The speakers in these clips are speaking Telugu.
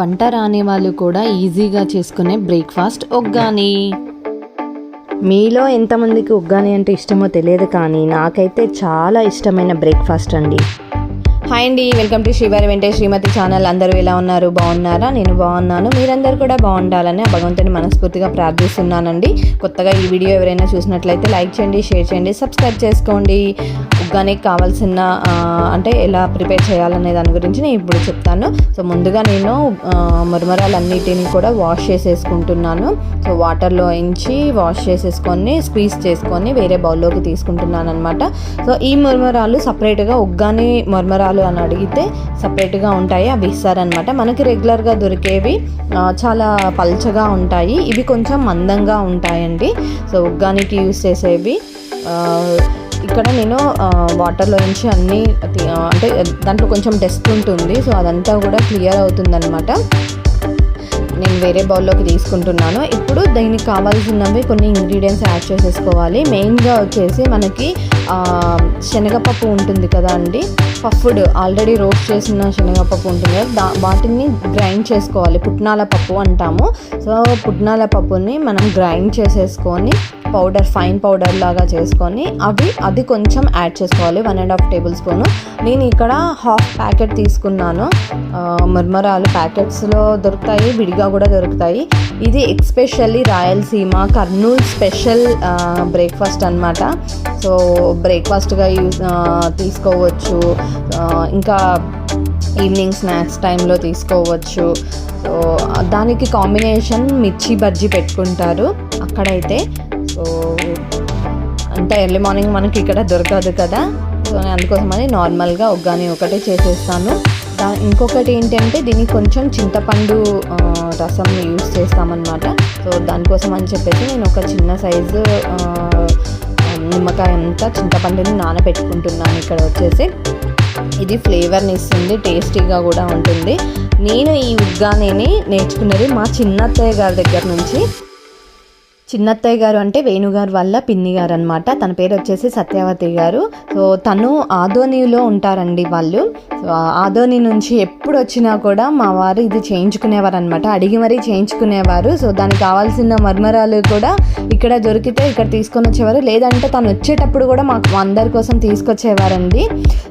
వంట రాని వాళ్ళు కూడా ఈజీగా చేసుకునే బ్రేక్ఫాస్ట్ ఒగ్గాని. మీలో ఎంతమందికి ఒగ్గాని అంటే ఇష్టమో తెలియదు కానీ నాకైతే చాలా ఇష్టమైన బ్రేక్ఫాస్ట్ అండి. హాయ్ అండి వెల్కమ్ టు శ్రీవారి వెంటే శ్రీమతి ఛానల్ అందరూ ఎలా ఉన్నారు? బాగున్నారా? నేను బాగున్నాను. మీరందరూ కూడా బాగుండాలని ఆ భగవంతుని మనస్ఫూర్తిగా ప్రార్థిస్తున్నానండి. కొత్తగా ఈ వీడియో ఎవరైనా చూసినట్లయితే లైక్ చేయండి షేర్ చేయండి సబ్స్క్రైబ్ చేసుకోండి. ఉగ్గానికి కావాల్సిన అంటే ఎలా ప్రిపేర్ చేయాలనే దాని గురించి నేను ఇప్పుడు చెప్తాను. సో ముందుగా నేను మురమరాలన్నిటిని కూడా వాష్ చేసేసుకుంటున్నాను. సో వాటర్లో ఎంచి వాష్ చేసేసుకొని స్క్వీజ్ చేసుకొని వేరే బౌల్లోకి తీసుకుంటున్నాను అనమాట సో ఈ మురమరాలు సపరేట్గా ఉగ్గాని మురమరాలు అని అడిగితే సపరేట్గా ఉంటాయి. అవి ఇస్తారనమాట మనకి రెగ్యులర్గా దొరికేవి చాలా పల్చగా ఉంటాయి. ఇవి కొంచెం మందంగా ఉంటాయండి. సో ఉగ్గానికి యూస్ చేసేవి. ఇక్కడ నేను వాటర్లో నుంచి అన్నీ అంటే దాంట్లో కొంచెం డస్ట్ ఉంటుంది. సో అదంతా కూడా క్లియర్ అవుతుందన్నమాట. నేను వేరే బౌల్లోకి తీసుకుంటున్నాను. ఇప్పుడు దీనికి కావాల్సినవి కొన్ని ఇంగ్రీడియంట్స్ యాడ్ చేసేసుకోవాలి. మెయిన్గా వచ్చేసి మనకి శనగపప్పు ఉంటుంది కదా అండి. పఫ్డ్ ఆల్రెడీ రోస్ట్ చేసిన శనగపప్పు ఉంటుంది దా వాటిని గ్రైండ్ చేసుకోవాలి. పుట్నాల పప్పు అంటాము. సో పుట్నాల పప్పుని మనం గ్రైండ్ చేసేసుకొని పౌడర్ ఫైన్ పౌడర్ లాగా చేసుకొని అవి అది కొంచెం యాడ్ చేసుకోవాలి. One and half tablespoon. నేను ఇక్కడ హాఫ్ ప్యాకెట్ తీసుకున్నాను. మురమరాలు ముర్మరాలు ప్యాకెట్స్లో దొరుకుతాయి విడిగా కూడా దొరుకుతాయి. ఇది especially Rayalaseema Kurnool special breakfast అన్నమాట. సో బ్రేక్ఫాస్ట్గా యూస్ తీసుకోవచ్చు. ఇంకా ఈవినింగ్ స్నాక్స్ టైంలో తీసుకోవచ్చు. సో దానికి కాంబినేషన్ మిర్చి బజ్జీ పెట్టుకుంటారు అక్కడైతే. సో అంత ఎర్లీ మార్నింగ్ మనకి ఇక్కడ దొరకదు కదా. సో నేను అందుకోసమని నార్మల్గా ఒగ్గాని ఒకటే చేసేస్తాను. దా ఇంకొకటి ఏంటంటే దీనికి కొంచెం చింతపండు రసం యూస్ చేస్తామన్నమాట. సో దానికోసం అని చెప్పేసి నేను ఒక చిన్న సైజు నిమ్మకాయ అంతా చింతపండుని నానబెట్టుకుంటున్నాను ఇక్కడ వచ్చేసి. ఇది ఫ్లేవర్ని ఇస్తుంది టేస్టీగా కూడా ఉంటుంది. నేను ఈ ఉగ్గానేని నేర్చుకున్నది మా చిన్నత్తయ్య గారి దగ్గర నుంచి. చిన్నత్తయ్య గారు అంటే వేణుగారు వల్ల పిన్ని గారు అనమాట తన పేరు వచ్చేసి సత్యవతి గారు. సో తను ఆదోనిలో ఉంటారండి వాళ్ళు. ఆదోని నుంచి ఎప్పుడు వచ్చినా కూడా మా వారు ఇది చేయించుకునేవారు అనమాట అడిగి మరీ చేయించుకునేవారు. సో దానికి కావాల్సిన మర్మరాలు కూడా ఇక్కడ దొరికితే ఇక్కడ తీసుకొని వచ్చేవారు. లేదంటే తను వచ్చేటప్పుడు కూడా మాకు అందరి కోసం తీసుకొచ్చేవారండి.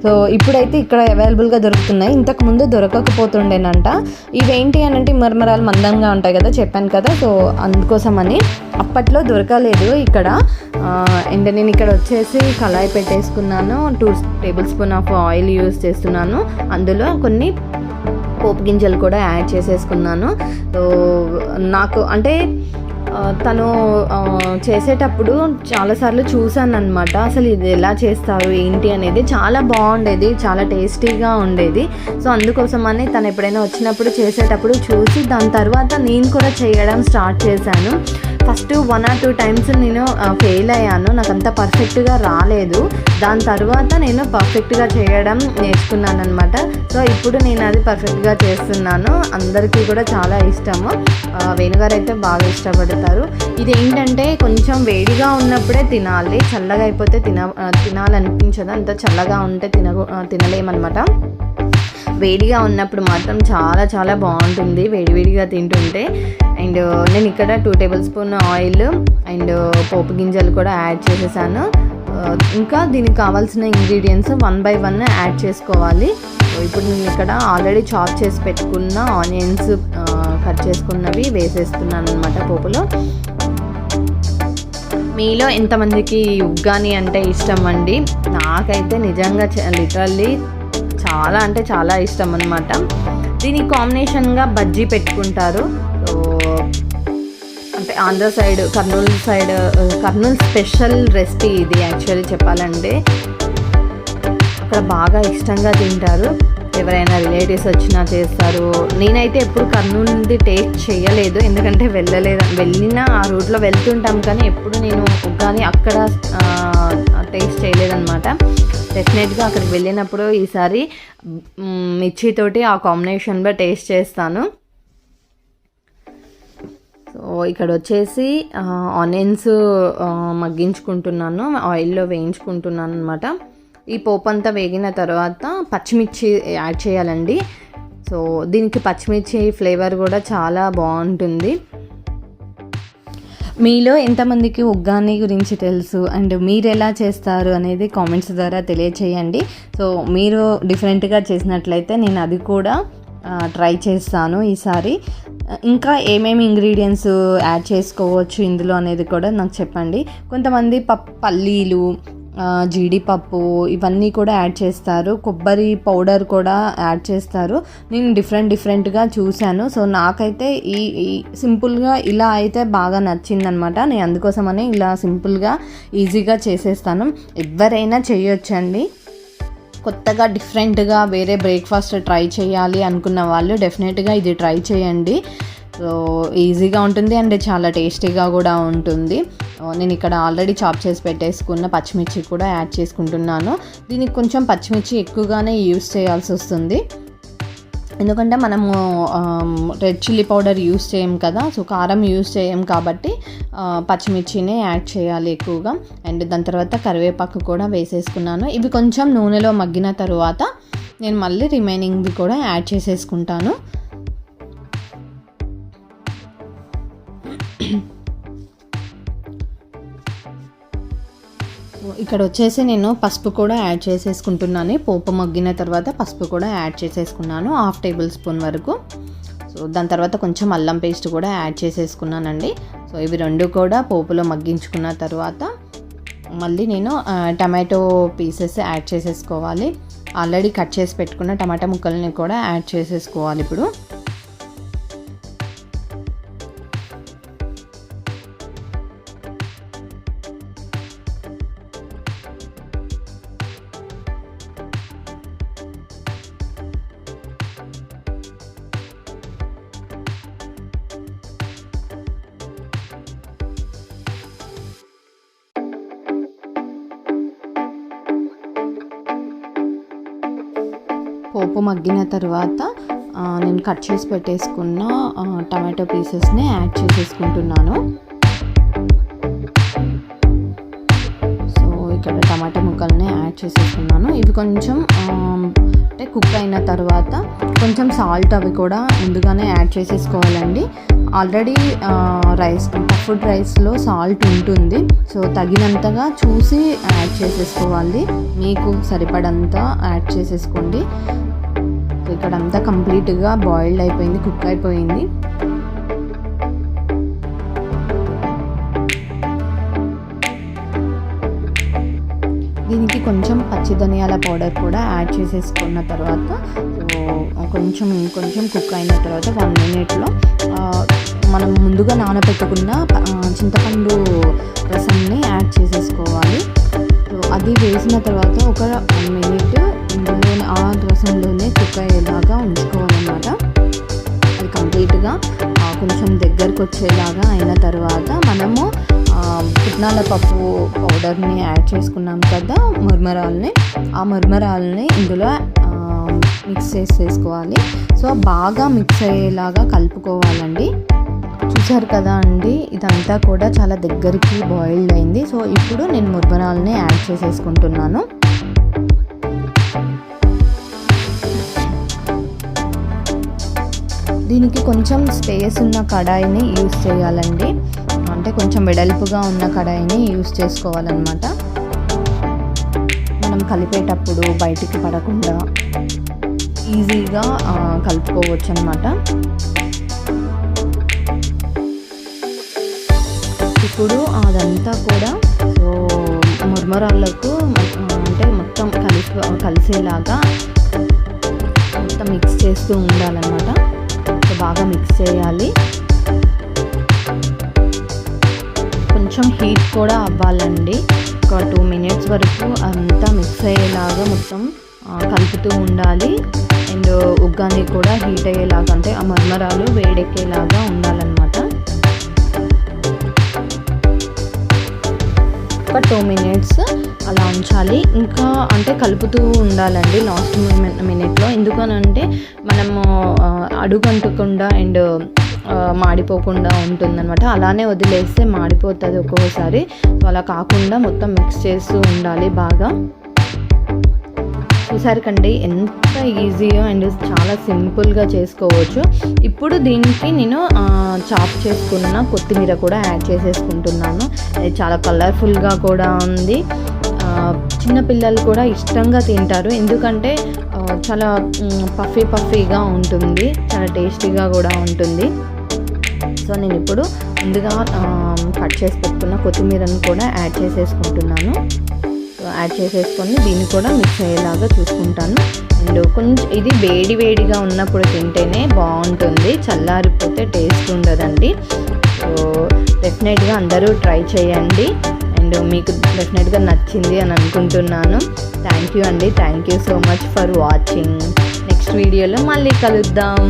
సో ఇప్పుడైతే ఇక్కడ అవైలబుల్గా దొరుకుతున్నాయి. ఇంతకు ముందు దొరకకపోతుండేనంట. ఇవేంటి అని అంటే మర్మరాలు మందంగా ఉంటాయి కదా చెప్పాను కదా. సో అందుకోసమని అప్పట్లో దొరకలేదు. ఇక్కడ అండ్ నేను ఇక్కడ వచ్చేసి కళాయి పెట్టేసుకున్నాను. Two tablespoon of oil use చేస్తున్నాను. అందులో కొన్ని పోపు గింజలు కూడా యాడ్ చేసేసుకున్నాను. సో నాకు అంటే తను చేసేటప్పుడు చాలాసార్లు చూశాను అనమాట అసలు ఇది ఎలా చేస్తారు ఏంటి అనేది. చాలా బాగుండేది చాలా టేస్టీగా ఉండేది. సో అందుకోసమని తను ఎప్పుడైనా వచ్చినప్పుడు చేసేటప్పుడు చూసి దాని తర్వాత నేను కూడా చేయడం స్టార్ట్ చేశాను. First one or two times నేను ఫెయిల్ అయ్యాను. నాకు అంత పర్ఫెక్ట్గా రాలేదు. దాని తర్వాత నేను పర్ఫెక్ట్గా చేయడం నేర్చుకున్నాను అనమాట సో ఇప్పుడు నేను అది పర్ఫెక్ట్గా చేస్తున్నాను. అందరికీ కూడా చాలా ఇష్టము. వేణుగారు అయితే బాగా ఇష్టపడతారు. ఇది ఏంటంటే కొంచెం వేడిగా ఉన్నప్పుడే తినాలి. చల్లగా అయిపోతే తిన తినాలనిపించదు. అంత చల్లగా ఉంటే తిన తినలేమన్నమాట. వేడిగా ఉన్నప్పుడు మాత్రం చాలా చాలా బాగుంటుంది. వేడివేడిగా తింటుంటే. అండ్ నేను ఇక్కడ two table spoon oil and పోపు గింజలు కూడా యాడ్ చేసేసాను. ఇంకా దీనికి కావాల్సిన ingredients one by one add చేసుకోవాలి. ఇప్పుడు నేను ఇక్కడ ఆల్రెడీ చాప్ చేసి పెట్టుకున్న ఆనియన్స్ కట్ చేసుకున్నవి వేసేస్తున్నాను అనమాట పోపులో. మీలో ఎంతమందికి ఉగ్గాని అంటే ఇష్టం అండి? నాకైతే నిజంగా లిటరల్లీ చాలా అంటే చాలా ఇష్టం అనమాట దీనికి కాంబినేషన్గా బజ్జీ పెట్టుకుంటారు. అంటే Andhra side Kurnool side Kurnool special recipe ఇది యాక్చువల్లీ చెప్పాలంటే. అక్కడ బాగా ఇష్టంగా తింటారు. ఎవరైనా రిలేటివ్స్ వచ్చినా చేస్తారు. నేనైతే ఎప్పుడు కర్నూలుది టేస్ట్ చేయలేదు. ఎందుకంటే వెళ్ళలేదు. వెళ్ళినా ఆ రూట్లో వెళ్తుంటాం కానీ ఎప్పుడు నేను కానీ అక్కడ టేస్ట్ చేయలేదన్నమాట. డెఫినెట్గా అక్కడికి వెళ్ళినప్పుడు ఈసారి మిర్చితోటి ఆ కాంబినేషన్లో టేస్ట్ చేస్తాను. సో ఇక్కడ వచ్చేసి ఆనియన్స్ మగ్గించుకుంటున్నాను ఆయిల్లో వేయించుకుంటున్నాను అనమాట ఈ పోపు అంతా వేగిన తర్వాత పచ్చిమిర్చి యాడ్ చేయాలండి. సో దీనికి పచ్చిమిర్చి ఫ్లేవర్ కూడా చాలా బాగుంటుంది. మీలో ఎంతమందికి ఉగ్గాని గురించి తెలుసు? అండ్ మీరు ఎలా చేస్తారు అనేది కామెంట్స్ ద్వారా తెలియచేయండి. సో మీరు డిఫరెంట్గా చేసినట్లయితే నేను అది కూడా ట్రై చేస్తాను ఈసారి. ఇంకా ఏమేమి ఇంగ్రీడియంట్స్ యాడ్ చేసుకోవచ్చు ఇందులో అనేది కూడా నాకు చెప్పండి. కొంతమంది పప్ పల్లీలు జీడిపప్పు ఇవన్నీ కూడా యాడ్ చేస్తారు. కొబ్బరి పౌడర్ కూడా యాడ్ చేస్తారు. నేను డిఫరెంట్ డిఫరెంట్గా చూశాను. సో నాకైతే ఈ ఈ సింపుల్గా ఇలా అయితే బాగా నచ్చిందనమాట. నేను అందుకోసమని ఇలా సింపుల్గా ఈజీగా చేసేస్తాను. ఎవరైనా చేయొచ్చండి. కొత్తగా డిఫరెంట్గా వేరే బ్రేక్ఫాస్ట్ ట్రై చేయాలి అనుకున్న వాళ్ళు డెఫినెట్గా ఇది ట్రై చేయండి. సో ఈజీగా ఉంటుంది అండ్ చాలా టేస్టీగా కూడా ఉంటుంది. నేను ఇక్కడ ఆల్రెడీ చాప్ చేసి పెట్టేసుకున్న పచ్చిమిర్చి కూడా యాడ్ చేసుకుంటున్నాను. దీనికి కొంచెం పచ్చిమిర్చి ఎక్కువగానే యూస్ చేయాల్సి వస్తుంది. ఎందుకంటే మనము రెడ్ చిల్లీ పౌడర్ యూస్ చేయం కదా సో కారం యూస్ చేయం కాబట్టి పచ్చిమిర్చినే యాడ్ చేయాలి ఎక్కువగా. అండ్ దాని తర్వాత కరివేపాకు కూడా వేసేసుకున్నాను. ఇవి కొంచెం నూనెలో మగ్గిన తర్వాత నేను మళ్ళీ రిమైనింగ్వి కూడా యాడ్ చేసేసుకుంటాను. ఇక్కడ వచ్చేసి నేను పసుపు కూడా యాడ్ చేసేసుకుంటున్నాను. పోపు మగ్గిన తర్వాత పసుపు కూడా యాడ్ చేసేసుకున్నాను. హాఫ్ టేబుల్ స్పూన్ వరకు. సో దాని తర్వాత కొంచెం అల్లం పేస్ట్ కూడా యాడ్ చేసేసుకున్నానండి. సో ఇవి రెండు కూడా పోపులో మగ్గించుకున్న తర్వాత మళ్ళీ నేను టమాటో పీసెస్ యాడ్ చేసేసుకోవాలి. ఆల్రెడీ కట్ చేసి పెట్టుకున్న టమాటా ముక్కల్ని కూడా యాడ్ చేసేసుకోవాలి ఇప్పుడు. పోపు మగ్గిన తర్వాత నేను కట్ చేసి పెట్టేసుకున్న టమాటో పీసెస్ని యాడ్ చేసేసుకుంటున్నాను. సో ఇక్కడ టమాటా ముక్కల్ని యాడ్ చేసేసుకున్నాను. ఇవి కొంచెం అంటే కుక్ అయిన తర్వాత కొంచెం సాల్ట్ అవి కూడా ముందుగానే యాడ్ చేసేసుకోవాలండి. ఆల్రెడీ రైస్ ఫుడ్ రైస్లో సాల్ట్ ఉంటుంది. సో తగినంతగా చూసి యాడ్ చేసేసుకోవాలి. మీకు సరిపడంత యాడ్ చేసేసుకోండి. ఇక్కడ అంతా కంప్లీట్గా బాయిల్డ్ అయిపోయింది కుక్ అయిపోయింది. దీనికి కొంచెం పచ్చి ధనియాల పౌడర్ కూడా యాడ్ చేసేసుకున్న తర్వాత కొంచెం కొంచెం కుక్ అయిన తర్వాత వన్ మినిట్లో మనం ముందుగా నానబెట్టుకున్న చింతపండు రసంని యాడ్ చేసేసుకోవాలి. సో అది వేసిన తర్వాత ఒక వన్ మినిట్ ఇందులోనే ఆ రసంలోనే కుక్ అయ్యేలాగా ఉంచుకోవాలన్నమాట. అది కంప్లీట్గా కొంచెం దగ్గరకు వచ్చేలాగా అయిన తర్వాత మనము పుట్నాల పప్పు పౌడర్ని యాడ్ చేసుకున్నాం కదా ముర్మరాల్ని. ఆ ముర్మరాల్ని ఇందులో మిక్స్ చేసేసుకోవాలి సో బాగా మిక్స్ అయ్యేలాగా కలుపుకోవాలండి. చూసారు కదా అండి ఇదంతా కూడా చాలా దగ్గరికి బాయిల్డ్ అయింది. సో ఇప్పుడు నేను ముర్మరాల్ని యాడ్ చేసేసుకుంటున్నాను. దీనికి కొంచెం స్పేస్ ఉన్న కడాయిని యూస్ చేయాలండి. అంటే కొంచెం వెడల్పుగా ఉన్న కడాయిని యూస్ చేసుకోవాలన్నమాట. మనం కలిపేటప్పుడు బయటికి పడకుండా ఈజీగా కలుపుకోవచ్చు అనమాట ఇప్పుడు అదంతా కూడా సో అంటే మొత్తం కలిసి కలిసేలాగా మొత్తం మిక్స్ చేస్తూ ఉండాలన్నమాట. బాగా మిక్స్ చేయాలి. కొంచెం హీట్ కూడా అవ్వాలండి. ఒక టూ మినిట్స్ వరకు అంతా మిక్స్ అయ్యేలాగా మొత్తం కలుపుతూ ఉండాలి. అండ్ ఉగ్గాని కూడా హీట్ అయ్యేలాగా అంటే ఆ మర్మరాలు వేడెక్కేలాగా ఉండాలన్నమాట. ఒక టూ మినిట్స్ అలా ఉంచాలి. ఇంకా అంటే కలుపుతూ ఉండాలండి లాస్ట్ మినిట్లో. ఎందుకనంటే మనము అడుగు అడుగంటకుండా అండ్ మాడిపోకుండా ఉంటుందన్నమాట. అలానే వదిలేస్తే మాడిపోతుంది ఒక్కొక్కసారి సో అలా కాకుండా మొత్తం మిక్స్ చేస్తూ ఉండాలి బాగా. చూసారు కండి ఎంత ఈజీయో అండ్ చాలా సింపుల్గా చేసుకోవచ్చు. ఇప్పుడు దీనికి నేను చాప్ చేసుకున్న కొత్తిమీర కూడా యాడ్ చేసేసుకుంటున్నాను. చాలా కలర్ఫుల్గా కూడా ఉంది. చిన్నపిల్లలు కూడా ఇష్టంగా తింటారు. ఎందుకంటే చాలా పఫీ పఫీగా ఉంటుంది. చాలా టేస్టీగా కూడా ఉంటుంది. సో నేను ఇప్పుడు ముందుగా కట్ చేసి పెట్టుకున్న కొత్తిమీరను కూడా యాడ్ చేసేసుకుంటున్నాను. యాడ్ చేసేసుకొని దీన్ని కూడా మిక్స్ అయ్యేలాగా చూసుకుంటాను. అండ్ కొంచెం ఇది వేడి వేడిగా ఉన్నప్పుడు తింటేనే బాగుంటుంది. చల్లారిపోతే టేస్ట్ ఉండదండి. సో డెఫినెట్గా అందరూ ట్రై చేయండి. అండ్ మీకు డెఫినెట్గా నచ్చింది అని అనుకుంటున్నాను. థ్యాంక్ యూ అండి. Thank you so much for watching next వీడియోలో మళ్ళీ కలుద్దాం.